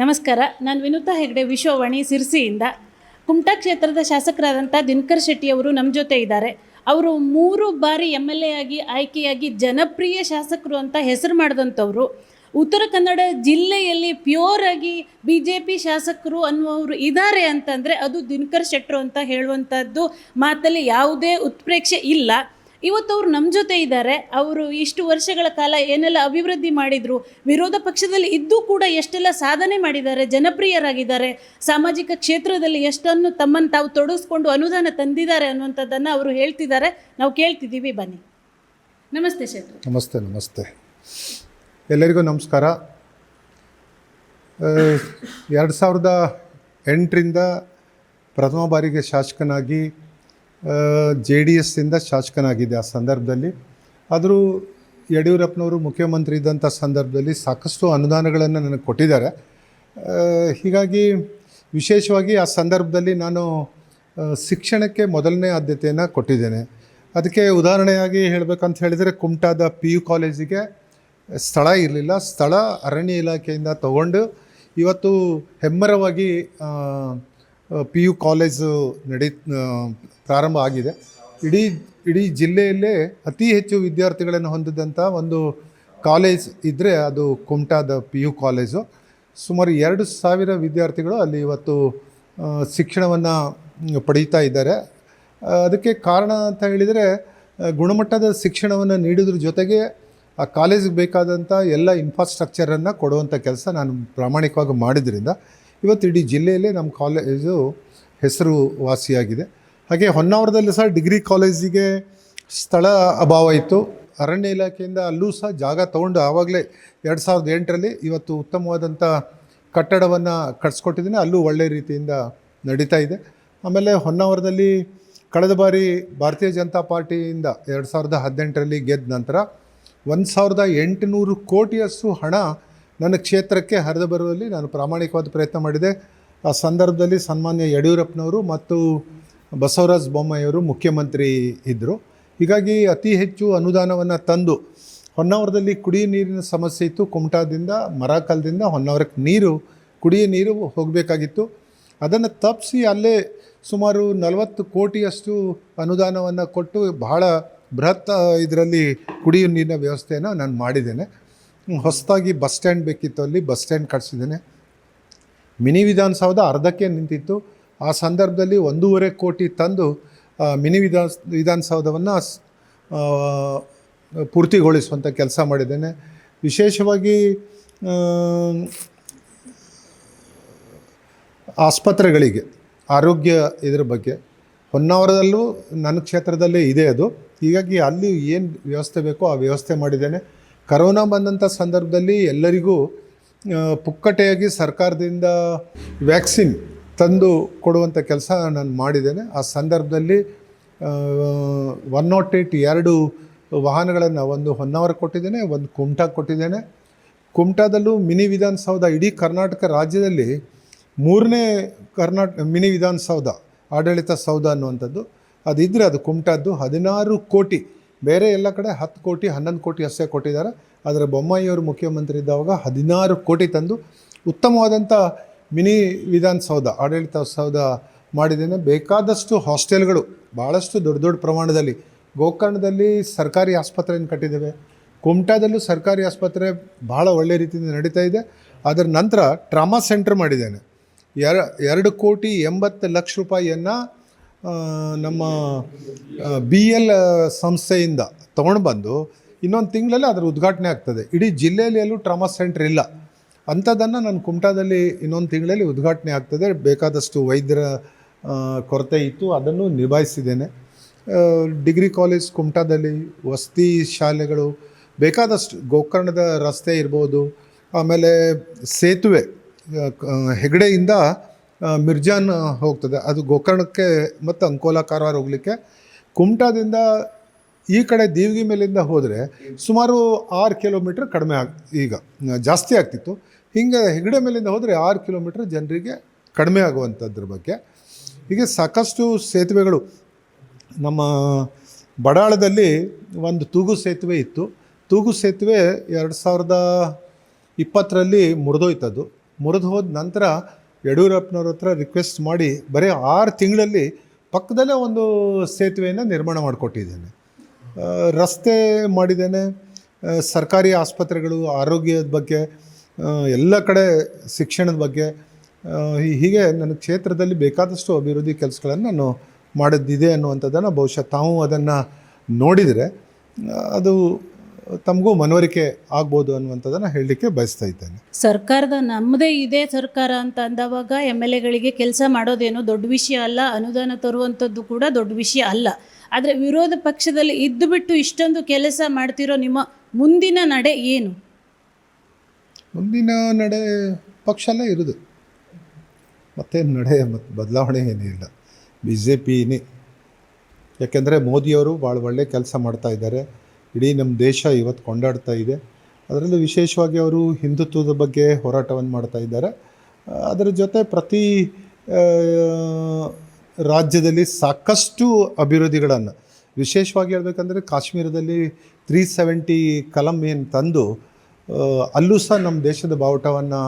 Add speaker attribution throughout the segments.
Speaker 1: ನಮಸ್ಕಾರ, ನಾನು ವಿನುತಾ ಹೆಗ್ಡೆ, ವಿಶ್ವವಾಣಿ ಸಿರ್ಸಿಯಿಂದ. ಕುಮಟಾ ಕ್ಷೇತ್ರದ ಶಾಸಕರಾದಂಥ ದಿನಕರ್ ಶೆಟ್ಟಿ ಅವರು ನಮ್ಮ ಜೊತೆ ಇದ್ದಾರೆ. ಅವರು ಮೂರು ಬಾರಿ ಎಂ ಎಲ್ ಎ ಆಗಿ, ಆಯ್ಕೆಯಾಗಿ ಜನಪ್ರಿಯ ಶಾಸಕರು ಅಂತ ಹೆಸರು ಮಾಡಿದಂಥವ್ರು. ಉತ್ತರ ಕನ್ನಡ ಜಿಲ್ಲೆಯಲ್ಲಿ ಪ್ಯೂರ್ ಆಗಿ ಬಿ ಜೆ ಪಿ ಶಾಸಕರು ಅನ್ನುವರು ಇದ್ದಾರೆ ಅಂತಂದರೆ ಅದು ದಿನಕರ್ ಶೆಟ್ಟರು ಅಂತ ಹೇಳುವಂಥದ್ದು ಮಾತಲ್ಲಿ ಯಾವುದೇ ಉತ್ಪ್ರೇಕ್ಷೆ ಇಲ್ಲ. ಇವತ್ತು ಅವ್ರು ನಮ್ಮ ಜೊತೆ ಇದ್ದಾರೆ. ಅವರು ಇಷ್ಟು ವರ್ಷಗಳ ಕಾಲ ಏನೆಲ್ಲ ಅಭಿವೃದ್ಧಿ ಮಾಡಿದರು, ವಿರೋಧ ಪಕ್ಷದಲ್ಲಿ ಇದ್ದೂ ಕೂಡ ಎಷ್ಟೆಲ್ಲ ಸಾಧನೆ ಮಾಡಿದ್ದಾರೆ, ಜನಪ್ರಿಯರಾಗಿದ್ದಾರೆ, ಸಾಮಾಜಿಕ ಕ್ಷೇತ್ರದಲ್ಲಿ ಎಷ್ಟನ್ನು ತಮ್ಮನ್ನು ತಾವು ತೊಡಗಿಸ್ಕೊಂಡು ಅನುದಾನ ತಂದಿದ್ದಾರೆ ಅನ್ನುವಂಥದ್ದನ್ನು ಅವರು ಹೇಳ್ತಿದ್ದಾರೆ. ನಾವು ಕೇಳ್ತಿದ್ದೀವಿ, ಬನ್ನಿ. ನಮಸ್ತೆ ಶೇತ್ರ.
Speaker 2: ನಮಸ್ತೆ ನಮಸ್ತೆ. ಎಲ್ಲರಿಗೂ ನಮಸ್ಕಾರ. ಎರಡು ಸಾವಿರದ ಎಂಟರಿಂದ ಪ್ರಥಮ ಬಾರಿಗೆ ಶಾಸಕನಾಗಿ ಜೆ ಡಿ ಎಸ್ಸಿಂದ ಶಾಸಕನಾಗಿದ್ದೆ ಆ ಸಂದರ್ಭದಲ್ಲಿ. ಆದರೂ ಯಡಿಯೂರಪ್ಪನವರು ಮುಖ್ಯಮಂತ್ರಿ ಇದ್ದಂಥ ಸಂದರ್ಭದಲ್ಲಿ ಸಾಕಷ್ಟು ಅನುದಾನಗಳನ್ನು ನನಗೆ ಕೊಟ್ಟಿದ್ದಾರೆ. ಹೀಗಾಗಿ ವಿಶೇಷವಾಗಿ ಆ ಸಂದರ್ಭದಲ್ಲಿ ನಾನು ಶಿಕ್ಷಣಕ್ಕೆ ಮೊದಲನೇ ಆದ್ಯತೆಯನ್ನು ಕೊಟ್ಟಿದ್ದೇನೆ. ಅದಕ್ಕೆ ಉದಾಹರಣೆಯಾಗಿ ಹೇಳಬೇಕಂತ ಹೇಳಿದರೆ ಕುಮಟಾದ ಪಿ ಯು ಕಾಲೇಜಿಗೆ ಸ್ಥಳ ಇರಲಿಲ್ಲ. ಸ್ಥಳ ಅರಣ್ಯ ಇಲಾಖೆಯಿಂದ ತಗೊಂಡು ಇವತ್ತು ಹೆಮ್ಮರವಾಗಿ ಪಿ ಯು ಕಾಲೇಜು ನಡೀ ಪ್ರಾರಂಭ ಆಗಿದೆ. ಇಡೀ ಇಡೀ ಜಿಲ್ಲೆಯಲ್ಲೇ ಅತಿ ಹೆಚ್ಚು ವಿದ್ಯಾರ್ಥಿಗಳನ್ನು ಹೊಂದಿದಂಥ ಒಂದು ಕಾಲೇಜ್ ಇದ್ದರೆ ಅದು ಕುಮಟಾದ ಪಿ ಯು ಕಾಲೇಜು. ಸುಮಾರು ಎರಡು ಸಾವಿರ ವಿದ್ಯಾರ್ಥಿಗಳು ಅಲ್ಲಿ ಇವತ್ತು ಶಿಕ್ಷಣವನ್ನು ಪಡೀತಾ ಇದ್ದಾರೆ. ಅದಕ್ಕೆ ಕಾರಣ ಅಂತ ಹೇಳಿದರೆ ಗುಣಮಟ್ಟದ ಶಿಕ್ಷಣವನ್ನು ನೀಡಿದ್ರ ಜೊತೆಗೆ ಆ ಕಾಲೇಜಿಗೆ ಬೇಕಾದಂಥ ಎಲ್ಲ ಇನ್ಫ್ರಾಸ್ಟ್ರಕ್ಚರನ್ನು ಕೊಡುವಂಥ ಕೆಲಸ ನಾನು ಪ್ರಾಮಾಣಿಕವಾಗಿ ಮಾಡಿದ್ರಿಂದ. ಇವತ್ತು ಇಡೀ ಜಿಲ್ಲೆಯಲ್ಲೇ ನಮ್ಮ ಕಾಲೇಜು ಹೆಸರು ವಾಸಿಯಾಗಿದೆ ಹಾಗೆ ಹೊನ್ನಾವರದಲ್ಲಿ ಸಹ ಡಿಗ್ರಿ ಕಾಲೇಜಿಗೆ ಸ್ಥಳ ಅಭಾವ ಇತ್ತು. ಅರಣ್ಯ ಇಲಾಖೆಯಿಂದ ಅಲ್ಲೂ ಸಹ ಜಾಗ ತೊಗೊಂಡು ಆವಾಗಲೇ ಎರಡು ಸಾವಿರದ ಎಂಟರಲ್ಲಿ ಇವತ್ತು ಉತ್ತಮವಾದಂಥ ಕಟ್ಟಡವನ್ನು ಕಟ್ಸ್ಕೊಟ್ಟಿದ್ದೀನಿ. ಅಲ್ಲೂ ಒಳ್ಳೆಯ ರೀತಿಯಿಂದ ನಡೀತಾ ಇದೆ. ಆಮೇಲೆ ಹೊನ್ನಾವರದಲ್ಲಿ ಕಳೆದ ಬಾರಿ ಭಾರತೀಯ ಜನತಾ ಪಾರ್ಟಿಯಿಂದ ಎರಡು ಸಾವಿರದ ಹದಿನೆಂಟರಲ್ಲಿ ಗೆದ್ದ ನಂತರ ಒಂದು ಸಾವಿರದ ಎಂಟುನೂರು ಕೋಟಿಯಷ್ಟು ಹಣ ನನ್ನ ಕ್ಷೇತ್ರಕ್ಕೆ ಹರಿದು ಬರುವಲ್ಲಿ ನಾನು ಪ್ರಾಮಾಣಿಕವಾದ ಪ್ರಯತ್ನ ಮಾಡಿದೆ. ಆ ಸಂದರ್ಭದಲ್ಲಿ ಸನ್ಮಾನ್ಯ ಯಡಿಯೂರಪ್ಪನವರು ಮತ್ತು ಬಸವರಾಜ ಬೊಮ್ಮಾಯಿಯವರು ಮುಖ್ಯಮಂತ್ರಿ ಇದ್ದರು ಹೀಗಾಗಿ ಅತಿ ಹೆಚ್ಚು ಅನುದಾನವನ್ನು ತಂದು ಹೊನ್ನಾವರದಲ್ಲಿ ಕುಡಿಯ ನೀರಿನ ಸಮಸ್ಯೆ ಇತ್ತು. ಕುಮಟಾದಿಂದ, ಮರಾಕಲ್ದಿಂದ ಹೊನ್ನಾವರಕ್ಕೆ ನೀರು, ಕುಡಿಯ ನೀರು ಹೋಗಬೇಕಾಗಿತ್ತು. ಅದನ್ನು ತಪ್ಪಿಸಿ ಅಲ್ಲೇ ಸುಮಾರು ನಲವತ್ತು ಕೋಟಿಯಷ್ಟು ಅನುದಾನವನ್ನು ಕೊಟ್ಟು ಬಹಳ ಬೃಹತ್ ಇದರಲ್ಲಿ ಕುಡಿಯುವ ನೀರಿನ ವ್ಯವಸ್ಥೆಯನ್ನು ನಾನು ಮಾಡಿದ್ದೇನೆ. ಹೊಸದಾಗಿ ಬಸ್ ಸ್ಟ್ಯಾಂಡ್ ಬೇಕಿತ್ತು ಅಲ್ಲಿ ಬಸ್ ಸ್ಟ್ಯಾಂಡ್ ಕಟ್ಸಿದ್ದೇನೆ. ಮಿನಿ ವಿಧಾನಸೌಧ ಅರ್ಧಕ್ಕೆ ನಿಂತಿತ್ತು. ಆ ಸಂದರ್ಭದಲ್ಲಿ ಒಂದೂವರೆ ಕೋಟಿ ತಂದು ಮಿನಿ ವಿಧಾನ ವಿಧಾನಸೌಧವನ್ನು ಪೂರ್ತಿಗೊಳಿಸುವಂಥ ಕೆಲಸ ಮಾಡಿದ್ದೇನೆ. ವಿಶೇಷವಾಗಿ ಆಸ್ಪತ್ರೆಗಳಿಗೆ, ಆರೋಗ್ಯ ಇದರ ಬಗ್ಗೆ. ಹೊನ್ನಾವರದಲ್ಲೂ ನನ್ನ ಕ್ಷೇತ್ರದಲ್ಲೇ ಇದೆ ಅದು. ಹೀಗಾಗಿ ಅಲ್ಲಿ ಏನು ವ್ಯವಸ್ಥೆ ಬೇಕೋ ಆ ವ್ಯವಸ್ಥೆ ಮಾಡಿದ್ದೇನೆ. ಕರೋನಾ ಬಂದಂಥ ಸಂದರ್ಭದಲ್ಲಿ ಎಲ್ಲರಿಗೂ ಪುಕ್ಕಟೆಯಾಗಿ ಸರ್ಕಾರದಿಂದ ವ್ಯಾಕ್ಸಿನ್ ತಂದು ಕೊಡುವಂಥ ಕೆಲಸ ನಾನು ಮಾಡಿದ್ದೇನೆ. ಆ ಸಂದರ್ಭದಲ್ಲಿ ಒನ್ ನಾಟ್ ಏಯ್ಟ್ ಎರಡು ವಾಹನಗಳನ್ನು ಒಂದು ಹೊನ್ನಾವರ ಕೊಟ್ಟಿದ್ದೇನೆ, ಒಂದು ಕುಮಟಾ ಕೊಟ್ಟಿದ್ದೇನೆ. ಕುಮಟಾದಲ್ಲೂ ಮಿನಿ ವಿಧಾನಸೌಧ ಇಡೀ ಕರ್ನಾಟಕ ರಾಜ್ಯದಲ್ಲಿ ಮೂರನೇ ಕರ್ನಾಟಕ ಮಿನಿ ವಿಧಾನಸೌಧ ಆಡಳಿತ ಸೌಧ ಅನ್ನುವಂಥದ್ದು. ಅದಿದ್ದರೆ ಅದು ಕುಮಟಾದ್ದು ಹದಿನಾರು ಕೋಟಿ ಬೇರೆ ಎಲ್ಲ ಕಡೆ ಹತ್ತು ಕೋಟಿ, ಹನ್ನೊಂದು ಕೋಟಿ ಅಷ್ಟೇ ಕೊಟ್ಟಿದ್ದಾರೆ. ಆದರೆ ಬೊಮ್ಮಾಯಿಯವರು ಮುಖ್ಯಮಂತ್ರಿ ಇದ್ದಾಗ ಹದಿನಾರು ಕೋಟಿ ತಂದು ಉತ್ತಮವಾದಂಥ ಮಿನಿ ವಿಧಾನಸೌಧ ಆಡಳಿತ ಸೌಧ ಮಾಡಿದ್ದೇನೆ. ಬೇಕಾದಷ್ಟು ಹಾಸ್ಟೆಲ್ಗಳು ಭಾಳಷ್ಟು ದೊಡ್ಡ ದೊಡ್ಡ ಪ್ರಮಾಣದಲ್ಲಿ ಗೋಕರ್ಣದಲ್ಲಿ ಸರ್ಕಾರಿ ಆಸ್ಪತ್ರೆಯನ್ನು ಕಟ್ಟಿದ್ದೇವೆ. ಕುಮಟಾದಲ್ಲೂ ಸರ್ಕಾರಿ ಆಸ್ಪತ್ರೆ ಭಾಳ ಒಳ್ಳೆ ರೀತಿಯಿಂದ ನಡೀತಾ ಇದೆ. ಅದರ ನಂತರ ಟ್ರಾಮಾ ಸೆಂಟರ್ ಮಾಡಿದ್ದೇನೆ. ಎರ, ಎರಡು ಕೋಟಿ ಎಂಬತ್ತು ಲಕ್ಷ ರೂಪಾಯಿಯನ್ನು ನಮ್ಮ ಬಿ ಎಲ್ ಸಂಸ್ಥೆಯಿಂದ ತೊಗೊಂಡು ಬಂದು ಇನ್ನೊಂದು ತಿಂಗಳಲ್ಲಿ ಅದರ ಉದ್ಘಾಟನೆ ಆಗ್ತದೆ. ಇಡೀ ಜಿಲ್ಲೆಯಲ್ಲಿ ಎಲ್ಲೂ ಟ್ರಾಮಾ ಸೆಂಟ್ರ್ ಇಲ್ಲ. ಅಂಥದ್ದನ್ನು ನಾನು ಕುಮಟಾದಲ್ಲಿ ಇನ್ನೊಂದು ತಿಂಗಳಲ್ಲಿ ಉದ್ಘಾಟನೆ ಆಗ್ತದೆ. ಬೇಕಾದಷ್ಟು ವೈದ್ಯರ ಕೊರತೆ ಇತ್ತು. ಅದನ್ನು ನಿಭಾಯಿಸಿದ್ದೇನೆ. ಡಿಗ್ರಿ ಕಾಲೇಜ್ ಕುಮಟಾದಲ್ಲಿ ವಸತಿ ಶಾಲೆಗಳು, ಬೇಕಾದಷ್ಟು ಗೋಕರ್ಣದ ರಸ್ತೆ ಇರ್ಬೋದು, ಆಮೇಲೆ ಸೇತುವೆ ಹೆಗಡೆಯಿಂದ ಮಿರ್ಜಾನ್ ಹೋಗ್ತದೆ. ಅದು ಗೋಕರ್ಣಕ್ಕೆ ಮತ್ತು ಅಂಕೋಲಾ ಕಾರವಾರ ಹೋಗಲಿಕ್ಕೆ. ಕುಮಟಾದಿಂದ ಈ ಕಡೆ ದೇವಿಗೆ ಮೇಲಿಂದ ಹೋದರೆ ಸುಮಾರು ಆರು ಕಿಲೋಮೀಟ್ರ್ ಕಡಿಮೆ ಆಗ, ಈಗ ಜಾಸ್ತಿ ಆಗ್ತಿತ್ತು. ಹಿಂಗೆ ಹೆಗಡೆ ಮೇಲಿಂದ ಹೋದರೆ ಆರು ಕಿಲೋಮೀಟ್ರ್ ಜನರಿಗೆ ಕಡಿಮೆ ಆಗುವಂಥದ್ರ ಬಗ್ಗೆ. ಹೀಗೆ ಸಾಕಷ್ಟು ಸೇತುವೆಗಳು, ನಮ್ಮ ಬಡಾಳದಲ್ಲಿ ಒಂದು ತೂಗು ಸೇತುವೆ ಇತ್ತು. ತೂಗು ಸೇತುವೆ ಎರಡು ಸಾವಿರದ ಇಪ್ಪತ್ತರಲ್ಲಿ ಮುರಿದೋಯ್ತದ್ದು. ಮುರಿದು ಹೋದ ನಂತರ ಯಡಿಯೂರಪ್ಪನವ್ರ ಹತ್ರ ರಿಕ್ವೆಸ್ಟ್ ಮಾಡಿ ಬರೀ ಆರು ತಿಂಗಳಲ್ಲಿ ಪಕ್ಕದಲ್ಲೇ ಒಂದು ಸೇತುವೆಯನ್ನು ನಿರ್ಮಾಣ ಮಾಡಿಕೊಟ್ಟಿದ್ದೇನೆ. ರಸ್ತೆ ಮಾಡಿದ್ದೇನೆ. ಸರ್ಕಾರಿ ಆಸ್ಪತ್ರೆಗಳು, ಆರೋಗ್ಯದ ಬಗ್ಗೆ ಎಲ್ಲ ಕಡೆ ಶಿಕ್ಷಣದ ಬಗ್ಗೆ ಹೀಗೆ ನನ್ನ ಕ್ಷೇತ್ರದಲ್ಲಿ ಬೇಕಾದಷ್ಟು ಅಭಿವೃದ್ಧಿ ಕೆಲಸಗಳನ್ನು ನಾನು ಮಾಡಿದ್ದಿದೆ ಅನ್ನುವಂಥದ್ದನ್ನು ಬಹುಶಃ ತಾವು ಅದನ್ನು ನೋಡಿದರೆ ಅದು ತಮಗೂ ಮನವರಿಕೆ ಆಗ್ಬೋದು ಅನ್ನುವಂಥದ್ದನ್ನು ಹೇಳಲಿಕ್ಕೆ ಬಯಸ್ತಾ ಇದ್ದೇನೆ.
Speaker 1: ಸರ್ಕಾರದ ನಮ್ಮದೇ ಇದೇ ಸರ್ಕಾರ ಅಂತ ಅಂದವಾಗ ಎಂ ಎಲ್ ಎಗಳಿಗೆ ಕೆಲಸ ಮಾಡೋದೇನು ದೊಡ್ಡ ವಿಷಯ ಅಲ್ಲ ಅನುದಾನ ತರುವಂಥದ್ದು ಕೂಡ ದೊಡ್ಡ ವಿಷಯ ಅಲ್ಲ. ಆದರೆ ವಿರೋಧ ಪಕ್ಷದಲ್ಲಿ ಇದ್ದು ಬಿಟ್ಟು ಇಷ್ಟೊಂದು ಕೆಲಸ ಮಾಡ್ತಿರೋ ನಿಮ್ಮ ಮುಂದಿನ ನಡೆ ಏನು?
Speaker 2: ಮುಂದಿನ ನಡೆ ಪಕ್ಷಲ್ಲೇ ಇರೋದು. ಮತ್ತೇನು ನಡೆ ಮತ್ತು ಬದಲಾವಣೆ ಏನಿಲ್ಲ ಬಿ ಜೆ ಪಿನೇ ಯಾಕೆಂದರೆ ಮೋದಿಯವರು ಭಾಳ ಒಳ್ಳೆ ಕೆಲಸ ಮಾಡ್ತಾ ಇದ್ದಾರೆ. ಇಡೀ ನಮ್ಮ ದೇಶ ಇವತ್ತು ಕೊಂಡಾಡ್ತಾ ಇದೆ. ಅದರಲ್ಲೂ ವಿಶೇಷವಾಗಿ ಅವರು ಹಿಂದುತ್ವದ ಬಗ್ಗೆ ಹೋರಾಟವನ್ನು ಮಾಡ್ತಾ ಇದ್ದಾರೆ. ಅದರ ಜೊತೆ ಪ್ರತಿ ರಾಜ್ಯದಲ್ಲಿ ಸಾಕಷ್ಟು ಅಭಿವೃದ್ಧಿಗಳನ್ನು, ವಿಶೇಷವಾಗಿ ಹೇಳ್ಬೇಕಂದ್ರೆ ಕಾಶ್ಮೀರದಲ್ಲಿ ತ್ರೀ ಸೆವೆಂಟಿ ಕಲಂ ಏನು ತಂದು ಅಲ್ಲೂ ಸಹ ನಮ್ಮ ದೇಶದ ಬಾವುಟವನ್ನು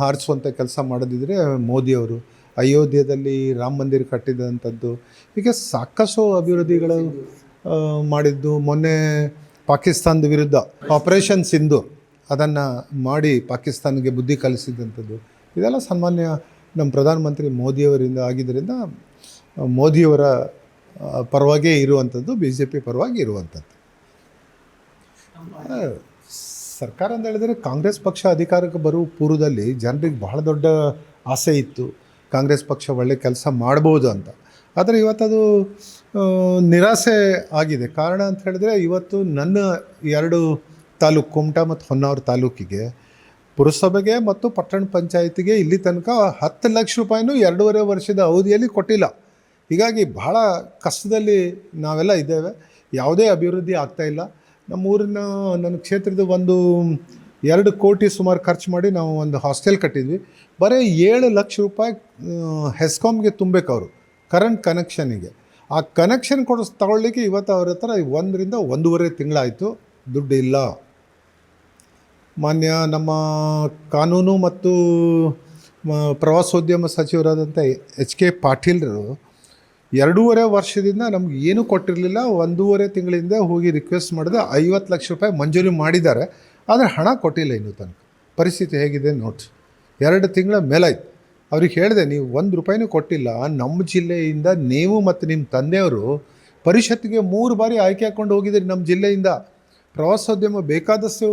Speaker 2: ಹಾರಿಸುವಂಥ ಕೆಲಸ ಮಾಡೋದಿದ್ರೆ ಮೋದಿಯವರು ಅಯೋಧ್ಯೆಯಲ್ಲಿ ರಾಮ ಮಂದಿರ ಕಟ್ಟಿದಂಥದ್ದು ಹೀಗೆ ಸಾಕಷ್ಟು ಅಭಿವೃದ್ಧಿಗಳು ಮಾಡಿದ್ದು. ಮೊನ್ನೆ ಪಾಕಿಸ್ತಾನದ ವಿರುದ್ಧ ಆಪರೇಷನ್ ಸಿಂಧು ಅದನ್ನು ಮಾಡಿ ಪಾಕಿಸ್ತಾನಿಗೆ ಬುದ್ಧಿ ಕಲಿಸಿದಂಥದ್ದು. ಇದೆಲ್ಲ ಸನ್ಮಾನ್ಯ ನಮ್ಮ ಪ್ರಧಾನಮಂತ್ರಿ ಮೋದಿಯವರಿಂದ ಆಗಿದ್ದರಿಂದ, ಮೋದಿಯವರ ಪರವಾಗೇ ಇರುವಂಥದ್ದು ಬಿ ಜೆ ಪಿ ಪರವಾಗಿ ಇರುವಂಥದ್ದು. ಸರ್ಕಾರ ಅಂತ ಹೇಳಿದರೆ ಕಾಂಗ್ರೆಸ್ ಪಕ್ಷ ಅಧಿಕಾರಕ್ಕೆ ಬರುವ ಪೂರ್ವದಲ್ಲಿ ಜನರಿಗೆ ಬಹಳ ದೊಡ್ಡ ಆಸೆ ಇತ್ತು. ಕಾಂಗ್ರೆಸ್ ಪಕ್ಷ ಒಳ್ಳೆ ಕೆಲಸ ಮಾಡ್ಬೋದು ಅಂತ. ಆದರೆ ಇವತ್ತದು ನಿರಾಸೆ ಆಗಿದೆ. ಕಾರಣ ಅಂತ ಹೇಳಿದ್ರೆ ಇವತ್ತು ನನ್ನ ಎರಡು ತಾಲೂಕು, ಕುಮಟಾ ಮತ್ತು ಹೊನ್ನಾವರ ತಾಲೂಕಿಗೆ ಪುರಸಭೆಗೆ ಮತ್ತು ಪಟ್ಟಣ ಪಂಚಾಯತಿಗೆ ಇಲ್ಲಿ ತನಕ ಹತ್ತು ಲಕ್ಷ ರೂಪಾಯಿನೂ ಎರಡೂವರೆ ವರ್ಷದ ಅವಧಿಯಲ್ಲಿ ಕೊಟ್ಟಿಲ್ಲ. ಹೀಗಾಗಿ ಬಹಳ ಕಷ್ಟದಲ್ಲಿ ನಾವೆಲ್ಲ ಇದ್ದೇವೆ. ಯಾವುದೇ ಅಭಿವೃದ್ಧಿ ಆಗ್ತಾ ಇಲ್ಲ. ನಮ್ಮೂರಿನ ನನ್ನ ಕ್ಷೇತ್ರದ ಒಂದು ಎರಡು ಕೋಟಿ ಸುಮಾರು ಖರ್ಚು ಮಾಡಿ ನಾವು ಒಂದು ಹಾಸ್ಟೆಲ್ ಕಟ್ಟಿದ್ವಿ. ಬರೀ ಏಳು ಲಕ್ಷ ರೂಪಾಯಿ ಹೆಸ್ಕಾಮ್ಗೆ ತುಂಬಬೇಕು ಅವರು ಕರೆಂಟ್ ಕನೆಕ್ಷನಿಗೆ ಆ ಕನೆಕ್ಷನ್ ಕೊಡಿಸ್ ತಗೊಳ್ಳಿಕ್ಕೆ ಇವತ್ತು ಅವ್ರ ಹತ್ರ ಒಂದರಿಂದ ಒಂದೂವರೆ ತಿಂಗಳಾಯಿತು. ದುಡ್ಡು ಇಲ್ಲ ಮಾನ್ಯ ನಮ್ಮ ಕಾನೂನು ಮತ್ತು ಪ್ರವಾಸೋದ್ಯಮ ಸಚಿವರಾದಂಥ ಎಚ್ ಕೆ ಪಾಟೀಲ್ರು ಎರಡೂವರೆ ವರ್ಷದಿಂದ ನಮ್ಗೆ ಏನೂ ಕೊಟ್ಟಿರಲಿಲ್ಲ. ಒಂದೂವರೆ ತಿಂಗಳಿಂದ ಹೋಗಿ ರಿಕ್ವೆಸ್ಟ್ ಮಾಡಿದೆ ಐವತ್ತು ಲಕ್ಷ ರೂಪಾಯಿ ಮಂಜೂರಿ ಮಾಡಿದ್ದಾರೆ. ಆದರೆ ಹಣ ಕೊಟ್ಟಿಲ್ಲ ಇನ್ನೂ ತನಕ. ಪರಿಸ್ಥಿತಿ ಹೇಗಿದೆ ನೋಟ್ಸ್ ಎರಡು ತಿಂಗಳ ಮೇಲಾಯ್ತು. ಅವ್ರಿಗೆ ಹೇಳಿದೆ, ನೀವು ಒಂದು ರೂಪಾಯಿನೂ ಕೊಟ್ಟಿಲ್ಲ. ನಮ್ಮ ಜಿಲ್ಲೆಯಿಂದ ನೀವು ಮತ್ತು ನಿಮ್ಮ ತಂದೆಯವರು ಪರಿಷತ್ತಿಗೆ ಮೂರು ಬಾರಿ ಆಯ್ಕೆ ಹಾಕ್ಕೊಂಡು ಹೋಗಿದ್ದೀರಿ ನಮ್ಮ ಜಿಲ್ಲೆಯಿಂದ. ಪ್ರವಾಸೋದ್ಯಮ ಬೇಕಾದಷ್ಟು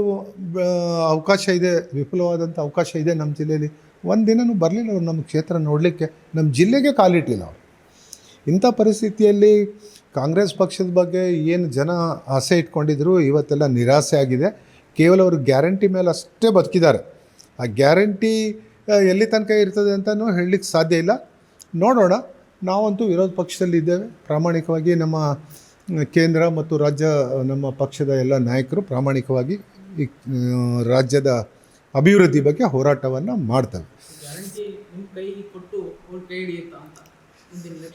Speaker 2: ಅವಕಾಶ ಇದೆ ವಿಫುಲವಾದಂಥ ಅವಕಾಶ ಇದೆ ನಮ್ಮ ಜಿಲ್ಲೆಯಲ್ಲಿ. ಒಂದು ದಿನವೂ ಬರಲಿಲ್ಲ ಅವ್ರು ನಮ್ಮ ಕ್ಷೇತ್ರ ನೋಡಲಿಕ್ಕೆ. ನಮ್ಮ ಜಿಲ್ಲೆಗೆ ಕಾಲಿಟ್ಟಿಲ್ಲ ಅವರು. ಇಂಥ ಪರಿಸ್ಥಿತಿಯಲ್ಲಿ ಕಾಂಗ್ರೆಸ್ ಪಕ್ಷದ ಬಗ್ಗೆ ಏನು ಜನ ಆಸೆ ಇಟ್ಕೊಂಡಿದ್ರು, ಇವತ್ತೆಲ್ಲ ನಿರಾಸೆ ಆಗಿದೆ. ಕೇವಲ ಅವರು ಗ್ಯಾರಂಟಿ ಮೇಲೆ ಅಷ್ಟೇ ಬದುಕಿದ್ದಾರೆ. ಆ ಗ್ಯಾರಂಟಿ ಎಲ್ಲಿ ತನಕ ಇರ್ತದೆ ಅಂತಲೂ ಹೇಳಲಿಕ್ಕೆ ಸಾಧ್ಯ ಇಲ್ಲ. ನೋಡೋಣ. ನಾವಂತೂ ವಿರೋಧ ಪಕ್ಷದಲ್ಲಿ ಇದ್ದೇವೆ. ಪ್ರಾಮಾಣಿಕವಾಗಿ ನಮ್ಮ ಕೇಂದ್ರ ಮತ್ತು ರಾಜ್ಯ ನಮ್ಮ ಪಕ್ಷದ ಎಲ್ಲ ನಾಯಕರು ಪ್ರಾಮಾಣಿಕವಾಗಿ ಈ ರಾಜ್ಯದ ಅಭಿವೃದ್ಧಿ ಬಗ್ಗೆ ಹೋರಾಟವನ್ನು ಮಾಡ್ತವೆ.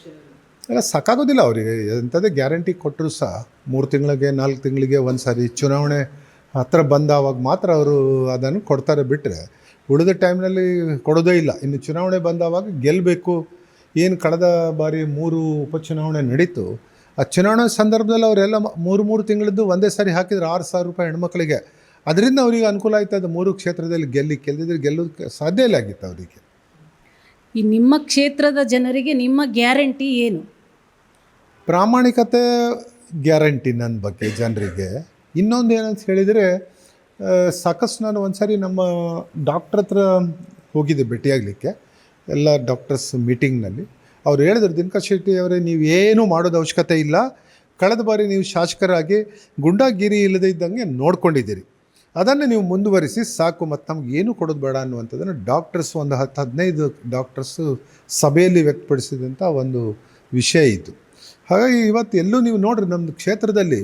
Speaker 3: ಅಲ್ಲ.
Speaker 2: ಎಲ್ಲ ಸಾಕಾಗೋದಿಲ್ಲ ಅವರಿಗೆ. ಎಂಥದ್ದೇ ಗ್ಯಾರಂಟಿ ಕೊಟ್ಟರು ಸಹ ಮೂರು ತಿಂಗಳಿಗೆ ನಾಲ್ಕು ತಿಂಗಳಿಗೆ ಒಂದು ಸಾರಿ ಚುನಾವಣೆ ಹತ್ರ ಬಂದಾವಾಗ ಮಾತ್ರ ಅವರು ಅದನ್ನು ಕೊಡ್ತಾರೆ ಬಿಟ್ಟರೆ ಉಳಿದ ಟೈಮ್ನಲ್ಲಿ ಕೊಡೋದೇ ಇಲ್ಲ. ಇನ್ನು ಚುನಾವಣೆ ಬಂದಾವಾಗ ಗೆಲ್ಲಬೇಕು ಏನು ಕಳೆದ ಬಾರಿ ಮೂರು ಉಪಚುನಾವಣೆ ನಡೀತು ಆ ಚುನಾವಣೆ ಸಂದರ್ಭದಲ್ಲಿ ಅವರೆಲ್ಲ ಮೂರು ಮೂರು ತಿಂಗಳದ್ದು ಒಂದೇ ಸಾರಿ ಹಾಕಿದ್ರು ಆರು ಸಾವಿರ ರೂಪಾಯಿ ಹೆಣ್ಮಕ್ಳಿಗೆ. ಅದರಿಂದ ಅವರಿಗೆ ಅನುಕೂಲ ಆಯ್ತದ ಮೂರು ಕ್ಷೇತ್ರದಲ್ಲಿ ಗೆಲ್ಲಿ ಕೆಲ್ದಿದ್ರೆ ಗೆಲ್ಲೋದಕ್ಕೆ ಸಾಧ್ಯ ಇಲ್ಲ ಆಗಿತ್ತು ಅವರಿಗೆ?
Speaker 1: ಈ ನಿಮ್ಮ ಕ್ಷೇತ್ರದ ಜನರಿಗೆ ನಿಮ್ಮ ಗ್ಯಾರಂಟಿ ಏನು?
Speaker 2: ಪ್ರಾಮಾಣಿಕತೆ ಗ್ಯಾರಂಟಿ ನನ್ನ ಬಗ್ಗೆ ಜನರಿಗೆ. ಇನ್ನೊಂದು ಏನಂತ ಹೇಳಿದರೆ ಸಾಕಷ್ಟು ನಾನು ಒಂದು ಸಾರಿ ನಮ್ಮ ಡಾಕ್ಟ್ರ್ ಹತ್ರ ಹೋಗಿದ್ದೆ ಭೇಟಿಯಾಗಲಿಕ್ಕೆ, ಎಲ್ಲ ಡಾಕ್ಟರ್ಸ್ ಮೀಟಿಂಗ್ನಲ್ಲಿ ಅವ್ರು ಹೇಳಿದ್ರು, ದಿನಕರ್ ಶೆಟ್ಟಿ ಅವರೇ, ನೀವು ಏನೂ ಮಾಡೋದು ಅವಶ್ಯಕತೆ ಇಲ್ಲ. ಕಳೆದ ಬಾರಿ ನೀವು ಶಾಸಕರಾಗಿ ಗುಂಡಾಗಿರಿ ಇಲ್ಲದೇ ಇದ್ದಂಗೆ ನೋಡ್ಕೊಂಡಿದ್ದೀರಿ. ಅದನ್ನು ನೀವು ಮುಂದುವರಿಸಿ, ಸಾಕು, ಮತ್ತು ನಮ್ಗೆ ಏನು ಕೊಡೋದು ಬೇಡ ಅನ್ನುವಂಥದ್ದನ್ನು ಡಾಕ್ಟರ್ಸ್ ಒಂದು ಹತ್ತು ಹದಿನೈದು ಡಾಕ್ಟರ್ಸು ಸಭೆಯಲ್ಲಿ ವ್ಯಕ್ತಪಡಿಸಿದಂಥ ಒಂದು ವಿಷಯ ಇತ್ತು. ಹಾಗಾಗಿ ಇವತ್ತು ಎಲ್ಲೂ ನೀವು ನೋಡ್ರಿ ನಮ್ಮ ಕ್ಷೇತ್ರದಲ್ಲಿ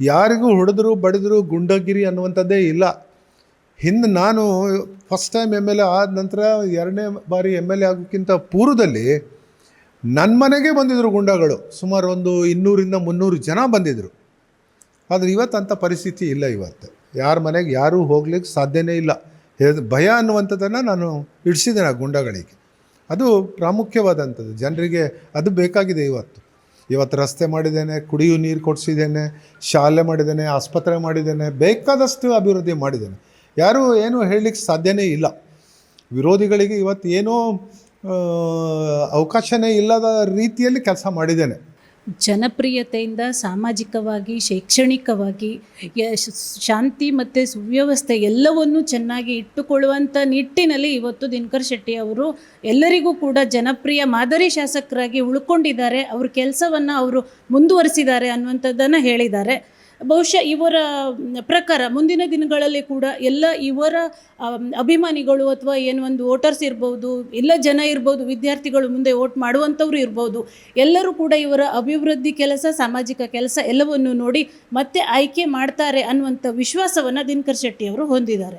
Speaker 2: ಯಾರಿಗೂ ಹೊಡೆದ್ರು, ಬಡಿದ್ರು, ಗುಂಡಗಿರಿ ಅನ್ನುವಂಥದ್ದೇ ಇಲ್ಲ. ಹಿಂದೆ ನಾನು first time M L A ಆದ ನಂತರ ಎರಡನೇ ಬಾರಿ ಎಂ ಎಲ್ ಎ ಆಗೋಕ್ಕಿಂತ ಪೂರ್ವದಲ್ಲಿ ನನ್ನ ಮನೆಗೆ ಬಂದಿದ್ದರು ಗುಂಡಗಳು. ಸುಮಾರು ಒಂದು ಇನ್ನೂರಿಂದ ಮುನ್ನೂರು ಜನ ಬಂದಿದ್ದರು ಆದರೆ ಇವತ್ತು ಅಂಥ ಪರಿಸ್ಥಿತಿ ಇಲ್ಲ ಇವತ್ತು. ಯಾರ ಮನೆಗೆ ಯಾರೂ ಹೋಗ್ಲಿಕ್ಕೆ ಸಾಧ್ಯನೇ ಇಲ್ಲ. ಭಯ ಅನ್ನುವಂಥದ್ದನ್ನು ನಾನು ಇಡಿಸಿದ್ದೇನೆ ಆ ಗುಂಡಗಳಿಗೆ. ಅದು ಪ್ರಾಮುಖ್ಯವಾದಂಥದ್ದು. ಜನರಿಗೆ ಅದು ಬೇಕಾಗಿದೆ ಇವತ್ತು. ಇವತ್ತು ರಸ್ತೆ ಮಾಡಿದ್ದೇನೆ ಕುಡಿಯುವ ನೀರು ಕೊಡಿಸಿದ್ದೇನೆ, ಶಾಲೆ ಮಾಡಿದ್ದೇನೆ, ಆಸ್ಪತ್ರೆ ಮಾಡಿದ್ದೇನೆ, ಬೇಕಾದಷ್ಟು ಅಭಿವೃದ್ಧಿ ಮಾಡಿದ್ದೇನೆ. ಯಾರೂ ಏನೂ ಹೇಳಲಿಕ್ಕೆ ಸಾಧ್ಯನೇ ಇಲ್ಲ. ವಿರೋಧಿಗಳಿಗೆ ಇವತ್ತು ಏನೋ ಅವಕಾಶವೇ ಇಲ್ಲದ ರೀತಿಯಲ್ಲಿ ಕೆಲಸ ಮಾಡಿದ್ದೇನೆ.
Speaker 1: ಜನಪ್ರಿಯತೆಯಿಂದ ಸಾಮಾಜಿಕವಾಗಿ, ಶೈಕ್ಷಣಿಕವಾಗಿ ಶಾಂತಿ ಮತ್ತು ಸುವ್ಯವಸ್ಥೆ ಎಲ್ಲವನ್ನೂ ಚೆನ್ನಾಗಿ ಇಟ್ಟುಕೊಳ್ಳುವಂಥ ನಿಟ್ಟಿನಲ್ಲಿ ಇವತ್ತು ದಿನಕರ್ ಶೆಟ್ಟಿ ಅವರು ಎಲ್ಲರಿಗೂ ಕೂಡ ಜನಪ್ರಿಯ ಮಾದರಿ ಶಾಸಕರಾಗಿ ಉಳ್ಕೊಂಡಿದ್ದಾರೆ. ಅವ್ರ ಕೆಲಸವನ್ನು ಅವರು ಮುಂದುವರಿಸಿದ್ದಾರೆ ಅನ್ನುವಂಥದ್ದನ್ನು ಹೇಳಿದ್ದಾರೆ. ಬಹುಶಃ ಇವರ ಪ್ರಕಾರ ಮುಂದಿನ ದಿನಗಳಲ್ಲಿ ಕೂಡ ಎಲ್ಲ ಇವರ ಅಭಿಮಾನಿಗಳು ಅಥವಾ ಏನು ಒಂದು ವೋಟರ್ಸ್ ಇರ್ಬೋದು ಎಲ್ಲ ಜನ ಇರ್ಬೋದು, ವಿದ್ಯಾರ್ಥಿಗಳು ಮುಂದೆ ವೋಟ್ ಮಾಡುವಂಥವ್ರು ಇರ್ಬೋದು, ಎಲ್ಲರೂ ಕೂಡ ಇವರ ಅಭಿವೃದ್ಧಿ ಕೆಲಸ, ಸಾಮಾಜಿಕ ಕೆಲಸ ಎಲ್ಲವನ್ನು ನೋಡಿ ಮತ್ತೆ ಆಯ್ಕೆ ಮಾಡ್ತಾರೆ ಅನ್ನುವಂಥ ವಿಶ್ವಾಸವನ್ನು ದಿನಕರ್ ಶೆಟ್ಟಿ ಅವರು ಹೊಂದಿದ್ದಾರೆ.